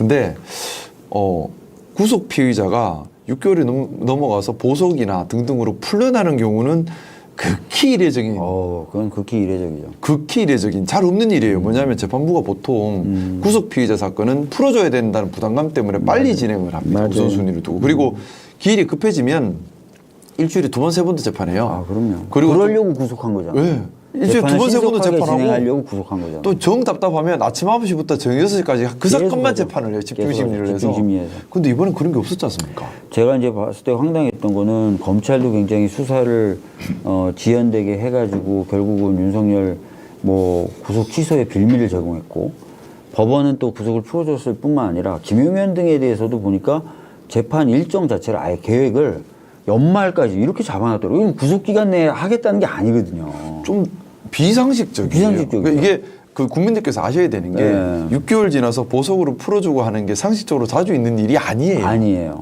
근데 어 구속 피의자가 6개월이 넘, 넘어가서 보석이나 등등으로 풀려나는 경우는 극히 이례적인 어, 그건 극히 이례적이죠. 극히 이례적인 잘 없는 일이에요. 뭐냐면 재판부가 보통 음. 구속 피의자 사건은 풀어줘야 된다는 부담감 때문에 빨리 진행을 합니다. 맞아요. 우선순위를 두고 그리고 기일이 급해지면 일주일에 두 번 세 번도 재판해요. 아, 그럼요. 그리고 그러려고 구속한 거잖아요. 네. 재판을 두번 세 번도 재판하고 진행하려고 구속한 거잖아요. 또 정 답답하면 아침 9시부터 저녁 6시까지 그 사건만. 재판을 해요. 계속 집중심리를. 해서. 집중 심리에서. 근데 이번엔 그런 게 없었지 않습니까? 제가 이제 봤을 때 황당했던 거는 검찰도 굉장히 수사를 어, 지연되게 해가지고 결국은 윤석열 뭐 구속 취소의 빌미를 제공했고 법원은 또 구속을 풀어줬을 뿐만 아니라 김용현 등에 대해서도 보니까 재판 일정 자체를 아예 계획을 연말까지 이렇게 잡아놨더라고요. 이건 구속 기간 내에 하겠다는 게 아니거든요. 좀 비상식적이에요. 비상식적이죠. 그러니까 이게 그 국민들께서 아셔야 되는 게 네. 6개월 지나서 보석으로 풀어주고 하는 게 상식적으로 자주 있는 일이 아니에요. 아니에요.